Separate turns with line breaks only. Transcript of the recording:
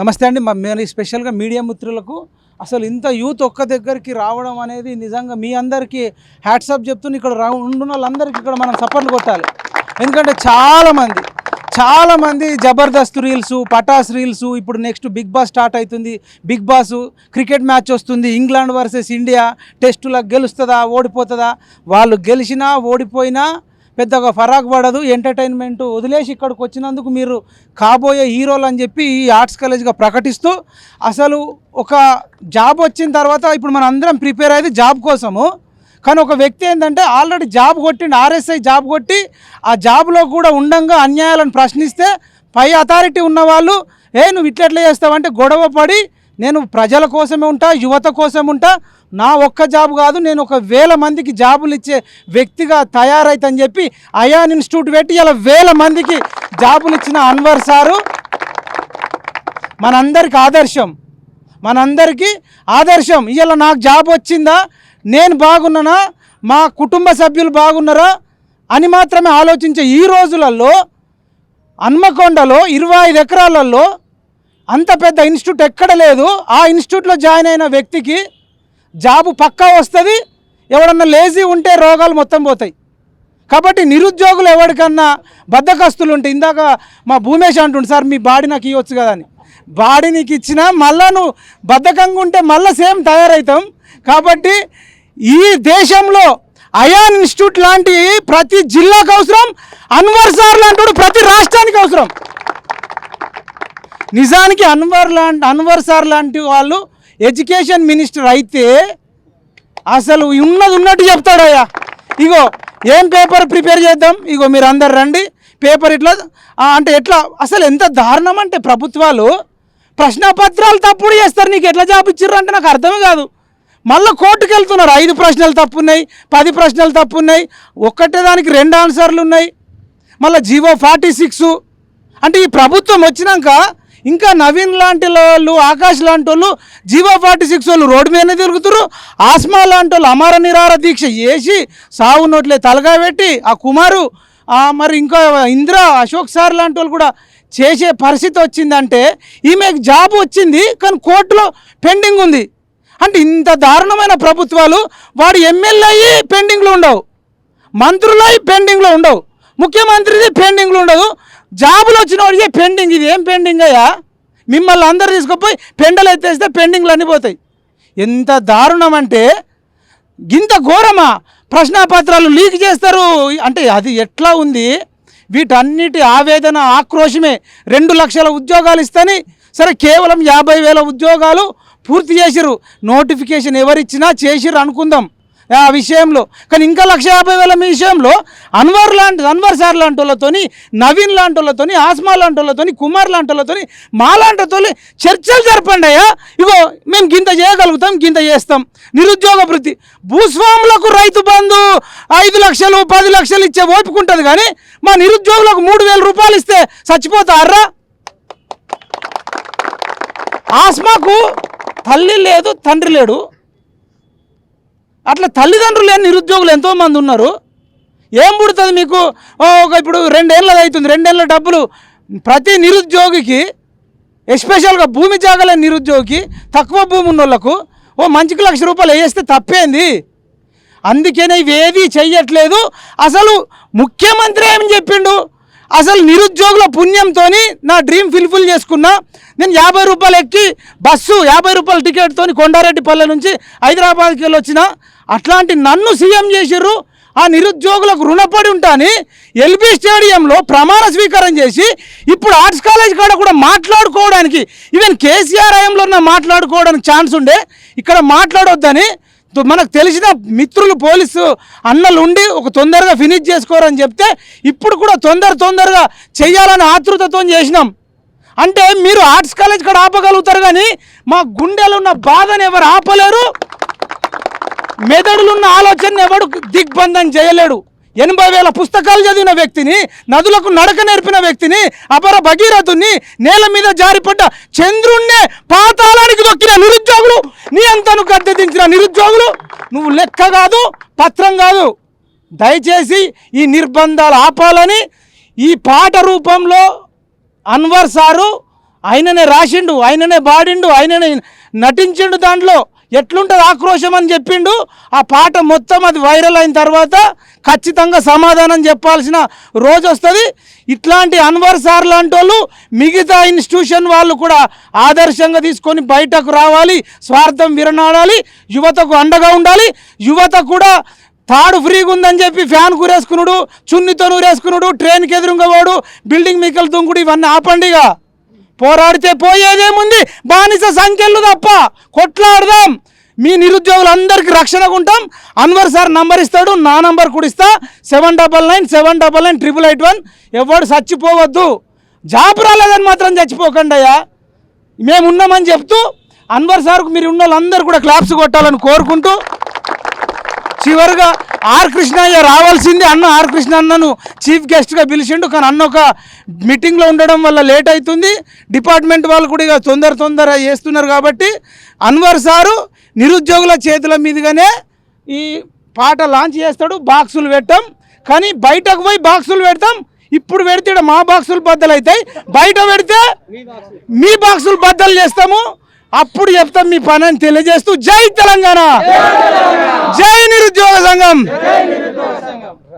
నమస్తే అండి. మా మరి స్పెషల్గా మీడియా మిత్రులకు అసలు ఇంత యూత్ ఒక్క దగ్గరికి రావడం అనేది నిజంగా మీ అందరికీ హ్యాట్సాప్ చెప్తున్న. ఇక్కడ రా ఉండున్న వాళ్ళందరికీ ఇక్కడ మనం సపోర్ట్ కొట్టాలి. ఎందుకంటే చాలామంది చాలామంది జబర్దస్త్ రీల్స్ పటాస్ రీల్స్ ఇప్పుడు నెక్స్ట్ బిగ్ బాస్ స్టార్ట్ అవుతుంది. బిగ్ బాస్ క్రికెట్ మ్యాచ్ వస్తుంది. ఇంగ్లాండ్ వర్సెస్ ఇండియా టెస్టులకు గెలుస్తుందా ఓడిపోతుందా? వాళ్ళు గెలిచినా ఓడిపోయినా పెద్దగా ఫరాక్ పడదు ఎంటర్టైన్మెంట్ వదిలేసి ఇక్కడికి వచ్చినందుకు మీరు కాబోయే హీరోలు అని చెప్పి ఈ ఆర్ట్స్ కాలేజ్గా ప్రకటిస్తూ అసలు ఒక జాబ్ వచ్చిన తర్వాత ఇప్పుడు మనం అందరం ప్రిపేర్ అయ్యేది జాబ్ కోసము. కానీ ఒక వ్యక్తి ఏంటంటే ఆల్రెడీ జాబ్ కొట్టిండు ఆర్ఎస్ఐ జాబ్ కొట్టి ఆ జాబ్లో కూడా ఉండంగా అన్యాయాలను ప్రశ్నిస్తే పై అథారిటీ ఉన్నవాళ్ళు ఏ నువ్వు ఇట్లెట్లా చేస్తావంటే గొడవ పడి నేను ప్రజల కోసమే ఉంటా యువత కోసం ఉంటా. నా ఒక్క జాబ్ కాదు నేను ఒక వేల మందికి జాబులు ఇచ్చే వ్యక్తిగా తయారైతని చెప్పి అయాన్ ఇన్స్టిట్యూట్ పెట్టి ఇలా వేల మందికి జాబులు ఇచ్చిన అన్వర్ సారు. మనందరికి ఆదర్శం. మనందరికీ ఆదర్శం. ఇవాళ నాకు జాబ్ వచ్చిందా? నేను బాగున్నానా? మా కుటుంబ సభ్యులు బాగున్నారా? అని మాత్రమే ఆలోచించే ఈ రోజులలో హన్మకొండలో ఇరవై ఐదు ఎకరాలలో అంత పెద్ద ఇన్స్టిట్యూట్ ఎక్కడ లేదు. ఆ ఇన్స్టిట్యూట్లో జాయిన్ అయిన వ్యక్తికి జాబు పక్కా వస్తుంది. ఎవడన్నా లేజీ ఉంటే రోగాలు మొత్తం పోతాయి. కాబట్టి నిరుద్యోగులు ఎవరికన్నా బద్దకస్తులు ఉంటే ఇందాక మా భూమేష్ అంటుండు సార్ మీ బాడీ నాకు ఇవ్వచ్చు కదా అని. బాడీ నీకు ఇచ్చినా మళ్ళా నువ్వు బద్ధకంగా ఉంటే మళ్ళీ సేమ్ తయారవుతాం. కాబట్టి ఈ దేశంలో అయాన్ ఇన్స్టిట్యూట్ లాంటి ప్రతి జిల్లాకు అవసరం అన్వర్ సార్ లాంటి ప్రతి రాష్ట్రానికి అవసరం. నిజానికి అన్వర్ లాంటి అన్వర్ సార్ లాంటి వాళ్ళు ఎడ్యుకేషన్ మినిస్టర్ అయితే అసలు ఉన్నది ఉన్నట్టు చెప్తాడయ్యా ఇగో ఏం పేపర్ ప్రిపేర్ చేద్దాం? ఇగో మీరు అందరు రండి. పేపర్ ఇట్లా అంటే ఎట్లా అసలు ఎంత దారుణం అంటే ప్రభుత్వాలు ప్రశ్నపత్రాలు తప్పుడు చేస్తారు. నీకు ఎట్లా జాబ్ ఇచ్చిర్రు అంటే నాకు అర్థమే కాదు. మళ్ళీ కోర్టుకు వెళ్తున్నారు. ఐదు ప్రశ్నలు తప్పున్నాయి పది ప్రశ్నలు తప్పున్నాయి ఒక్కటే దానికి రెండు ఆన్సర్లు ఉన్నాయి. మళ్ళీ జీవో ఫార్టీ సిక్స్. అంటే ఈ ప్రభుత్వం వచ్చినాక ఇంకా నవీన్ లాంటి వాళ్ళు ఆకాష్ లాంటి వాళ్ళు జీవో ఫార్టీ సిక్స్ వాళ్ళు రోడ్డు మీదనే తిరుగుతారు ఆస్మా లాంటి వాళ్ళు అమర నిరార దీక్ష చేసి సాగు నోట్లే తలగా పెట్టి ఆ కుమారు ఆ మరి ఇంకా ఇంద్ర అశోక్ సార్ లాంటి వాళ్ళు కూడా చేసే పరిస్థితి వచ్చిందంటే ఈమెకు జాబ్ వచ్చింది కానీ కోర్టులో పెండింగ్ ఉంది. అంటే ఇంత దారుణమైన ప్రభుత్వాలు వాడు ఎమ్మెల్యే అయ్యి పెండింగ్లో ఉండవు. మంత్రులు అయ్యి పెండింగ్లో ఉండవు. ముఖ్యమంత్రిది పెండింగ్లో ఉండదు. జాబులు వచ్చిన వాడికి పెండింగ్ ఇది. ఏం పెండింగ్ అయ్యా? మిమ్మల్ని అందరు తీసుకుపోయి పెండలు ఎత్తేస్తే పెండింగ్లు అన్నీ పోతాయి. ఎంత దారుణం అంటే గింత ఘోరమా? ప్రశ్నాపత్రాలు లీక్ చేస్తారు. అంటే అది ఎట్లా ఉంది? వీటన్నిటి ఆవేదన ఆక్రోషమే రెండు లక్షల ఉద్యోగాలు ఇస్తని సరే కేవలం యాభై వేల ఉద్యోగాలు పూర్తి చేసిరు నోటిఫికేషన్ ఎవరిచ్చినా చేసిర్రు అనుకుందాం. ఆ విషయంలో. కానీ ఇంకా లక్ష యాభై వేల మీ విషయంలో అన్వర్ లాంటి అన్వర్ సార్ లాంటి వాళ్ళతోని నవీన్ లాంటి వాళ్ళతోని ఆస్మా లాంటి వాళ్ళతోని కుమార్ లాంటి వాళ్ళతోని మా లాంటి చర్చలు జరపండి అయ్యా. ఇగో మేము గింత చేయగలుగుతాం గింత చేస్తాం. నిరుద్యోగ వృత్తి భూస్వాములకు రైతు బంధు ఐదు లక్షలు పది లక్షలు ఇచ్చే ఓపిక ఉంటుంది కానీ మా నిరుద్యోగులకు మూడు వేల రూపాయలు ఇస్తే చచ్చిపోతారా? ఆస్మాకు తల్లి లేదు తండ్రి లేడు. అట్లా తల్లిదండ్రులు లేని నిరుద్యోగులు ఎంతోమంది ఉన్నారు. ఏం పుడుతుంది మీకు? ఓ, ఒక ఇప్పుడు రెండేళ్ళది అవుతుంది. రెండేళ్ళ డబ్బులు ప్రతి నిరుద్యోగికి ఎస్పెషల్గా భూమి జాగలేని నిరుద్యోగికి తక్కువ భూమి ఉన్నోళ్ళకు ఓ మంచికి లక్ష రూపాయలు వేస్తే తప్పేంది? అందుకనే ఇవేది చెయ్యట్లేదు. అసలు ముఖ్యమంత్రి ఏం చెప్పిండు? అసలు నిరుద్యోగుల పుణ్యంతో నా డ్రీమ్ ఫుల్ఫిల్ చేసుకున్నా నేను యాభై రూపాయలు ఎక్కి బస్సు యాభై రూపాయల టికెట్తో కొండారెడ్డిపల్లె నుంచి హైదరాబాద్కి వెళ్ళి వచ్చిన అట్లాంటి నన్ను సీఎం చేసిర్రు ఆ నిరుద్యోగులకు రుణపడి ఉంటాని ఎల్బీ స్టేడియంలో ప్రమాణ స్వీకారం చేసి ఇప్పుడు ఆర్ట్స్ కాలేజ్ కాడ కూడా మాట్లాడుకోవడానికి ఈవెన్ కేసీఆర్ హయాంలో ఉన్న మాట్లాడుకోవడానికి ఛాన్స్ ఉండే ఇక్కడ మాట్లాడొద్దని మనకు తెలిసిన మిత్రులు పోలీసు అన్నలు ఉండి ఒక తొందరగా ఫినిష్ చేసుకోరని చెప్తే ఇప్పుడు కూడా తొందర తొందరగా చేయాలని ఆతృతతో చేసినాం. అంటే మీరు ఆర్ట్స్ కాలేజ్ కాడ ఆపగలుగుతారు కానీ మా గుండెలో ఉన్న బాధను ఎవరు ఆపలేరు? మెదడులున్న ఆలోచన ఎవడు దిగ్బంధం చేయలేడు. ఎనభై వేల పుస్తకాలు చదివిన వ్యక్తిని నదులకు నడక నేర్పిన వ్యక్తిని అపర భగీరథుని నేల మీద జారిపడ్డ చంద్రుణ్ణే పాతాళానికి దొక్కిన నిరుద్యోగులు నీ అంతను గద్దెదించిన నిరుద్యోగులు. నువ్వు లెక్క కాదు పత్రం కాదు. దయచేసి ఈ నిర్బంధాలు ఆపాలని ఈ పాట రూపంలో అన్వర్ సారు ఆయననే రాసిండు ఆయననే పాడిండు ఆయననే నటించిండు దాంట్లో. ఎట్లుంటుంది ఆక్రోశం అని చెప్పిండు. ఆ పాట మొత్తం అది వైరల్ అయిన తర్వాత ఖచ్చితంగా సమాధానం చెప్పాల్సిన రోజు వస్తుంది. ఇట్లాంటి అన్వర్ సార్ లాంటి వాళ్ళు మిగతా ఇన్స్టిట్యూషన్ వాళ్ళు కూడా ఆదర్శంగా తీసుకొని బయటకు రావాలి స్వార్థం విరనాడాలి యువతకు అండగా ఉండాలి. యువత కూడా తాడు ఫ్రీగా ఉందని చెప్పి ఫ్యాన్ కూరేసుకున్నాడు చున్నితో నూరేసుకున్నాడు ట్రైన్కి ఎదురుగా పోడు బిల్డింగ్ మీకలు దుంకుడు ఇవన్నీ ఆపండిగా. పోరాడితే పోయేదేముంది? బానిస సంఖ్యలు తప్ప కొట్లాడదాం. మీ నిరుద్యోగులందరికీ రక్షణగా ఉంటాం. అన్వర్ సార్ నంబర్ ఇస్తాడు నా నంబర్ కూడా ఇస్తా. Seven double nine seven double nine triple eight one. ఎవడు చచ్చిపోవద్దు. జాబ్ రాలేదని మాత్రం చచ్చిపోకండి అయ్యా. మేము ఉన్నామని చెప్తూ అన్వర్ సార్కు మీరు ఉన్న వాళ్ళందరూ కూడా క్లాప్స్ కొట్టాలని కోరుకుంటూ చివరిగా ఆర్ కృష్ణయ్య రావాల్సింది అన్న ఆర్ కృష్ణ అన్నను చీఫ్ గెస్ట్గా పిలిచిండు. కానీ అన్న ఒక మీటింగ్లో ఉండడం వల్ల లేట్ అవుతుంది డిపార్ట్మెంట్ వాళ్ళు కూడా ఇక తొందర తొందర చేస్తున్నారు కాబట్టి అన్వర్ సారు నిరుద్యోగుల చేతుల మీదుగానే ఈ పాట లాంచ్ చేస్తాడు. బాక్సులు పెట్టాం. కానీ బయటకు పోయి బాక్సులు పెడతాం. ఇప్పుడు పెడితే మా బాక్సులు బద్దలు అవుతాయి బయట పెడితే మీ బాక్సులు బద్దలు చేస్తాము. అప్పుడు చెప్తాం మీ పని అని తెలియజేస్తూ జై తెలంగాణ. జై నిరుద్యోగ సంఘం.